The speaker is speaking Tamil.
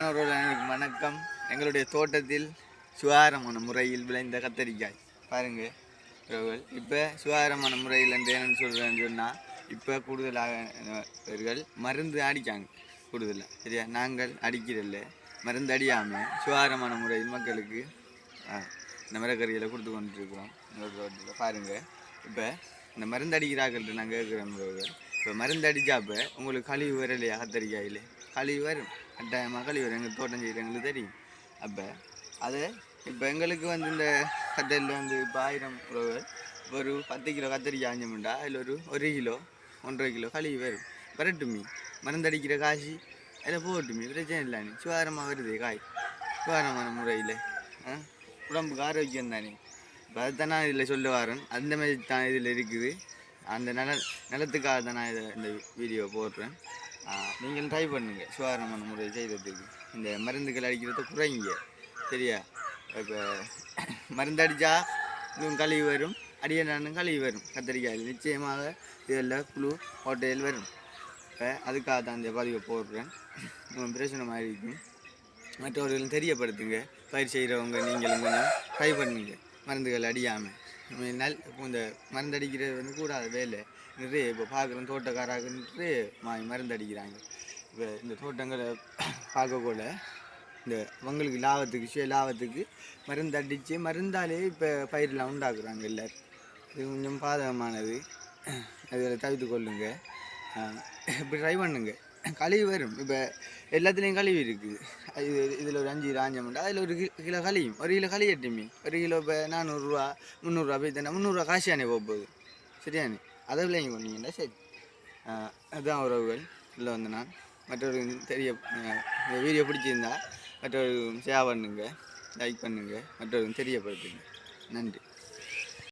மாணவர்களுக்கு வணக்கம். எங்களுடைய தோட்டத்தில் சுகாரமான முறையில் விளைந்த கத்தரிக்காய். பாருங்கள் உறவுகள் இப்போ சுகாதாரமான முறையில் என்று என்னன்னு சொல்கிறேன்னு சொன்னால் இப்போ கூடுதலாக இவர்கள் மருந்து அடிக்காங்க. கூடுதலாக சரியா? நாங்கள் அடிக்கிறதில்ல. மருந்து அடியாமல் சுகாரமான முறையில் மக்களுக்கு இந்த மரக்கறிகளை கொடுத்து கொண்டுருக்கிறோம். எங்களோட தோட்டத்தில் பாருங்கள் இப்போ இந்த மருந்து அடிக்கிறார்கள் நாங்கள் கேட்குறோம் உறவுகள் இப்போ மருந்து அடித்தாப்ப உங்களுக்கு கழிவு வரலையா கத்தரிக்காயில் கழிவு வரும் கட்டாயமாக கழிவு வரும் எங்கள் தோட்டம் செய்கிறவங்களுக்கு தெரியும். அப்போ அது இப்போ எங்களுக்கு வந்து இந்த கத்தரியில் வந்து இப்போ ஆயிரம் உறவுகள் ஒரு பத்து கிலோ கத்தரிக்காய் அஞ்சமுண்டா? அதில் ஒரு ஒரு கிலோ ஒன்றரை கிலோ கழிவு வரும் வரட்டுமே. மருந்தடிக்கிற காசு அதில் போகட்டுமே. பிரச்சனை இல்லை சுகாரமாக வருது காய். சுகாரமான முறையில். உடம்புக்கு ஆரோக்கியம் தானே. இப்போ அதுதான் நான் இதில் சொல்ல வரேன். அந்த மாதிரி தான் இதில் இருக்குது. அந்த நில நிலத்துக்காக தான் நான் இதை இந்த வீடியோ போடுறேன். நீங்களும் ட்ரை பண்ணுங்க. சுகாதாரமான முறை செய்கிறதுக்கு இந்த மருந்துகள் அடிக்கிறத குறைங்க. சரியா? இப்போ மருந்து அடித்தா இதுவும் கழுவி வரும். அடியனானும் கழுவி வரும். கத்திரிக்காயில் நிச்சயமாக இதில் புழு ஹோட்டையில் வரும். இப்போ அதுக்காக தான் இந்த பதிவை போடுறேன். உம் பிரச்சனை மாதிரி இருக்கும் மற்றவர்களும் தெரியப்படுத்துங்க. பயிர் செய்கிறவங்க நீங்களும் கொஞ்சம் ட்ரை பண்ணுங்க. மருந்துகள் அடியாமல் நல் இந்த மருந்தடிக்கிறது வந்து கூடாது வேலை நிறைய இப்போ பார்க்குறோம் தோட்டக்காராக மா மருந்தடிக்கிறாங்க. இப்போ இந்த தோட்டங்களை பார்க்கக்கூட இந்த உங்களுக்கு லாபத்துக்கு சுய லாபத்துக்கு மருந்து அடித்து மருந்தாலே இப்போ பயிரெலாம் உண்டாக்குறாங்க எல்லாரும். இது கொஞ்சம் பாதகமானது. அதில் தவிர்த்து கொள்ளுங்க. இப்படி ட்ரை பண்ணுங்கள் கழிவு வரும் இப்போ எல்லாத்துலேயும் கழிவு இருக்குது இது இதில் ஒரு அஞ்சு ராஞ்சமெண்டா அதில் ஒரு கிலோ கழியும். ஒரு கிலோ களி எட்டுமே. ஒரு கிலோ இப்போ நானூறுரூவா முந்நூறுரூவா போய் தானே முந்நூறுரூவா காசியானே போக போகுது சரியானே? அதை விளையும் கொண்டீங்கன்னா சரி. அதுதான் உறவுகள். இல்லை வந்து நான். மற்றவர்களுக்கு தெரிய இந்த வீடியோ பிடிச்சிருந்தா மற்றவர்களுக்கு ஷேர் பண்ணுங்கள் லைக் பண்ணுங்கள் மற்றவர்களுக்கு தெரியப்படுத்துங்க. நன்றி.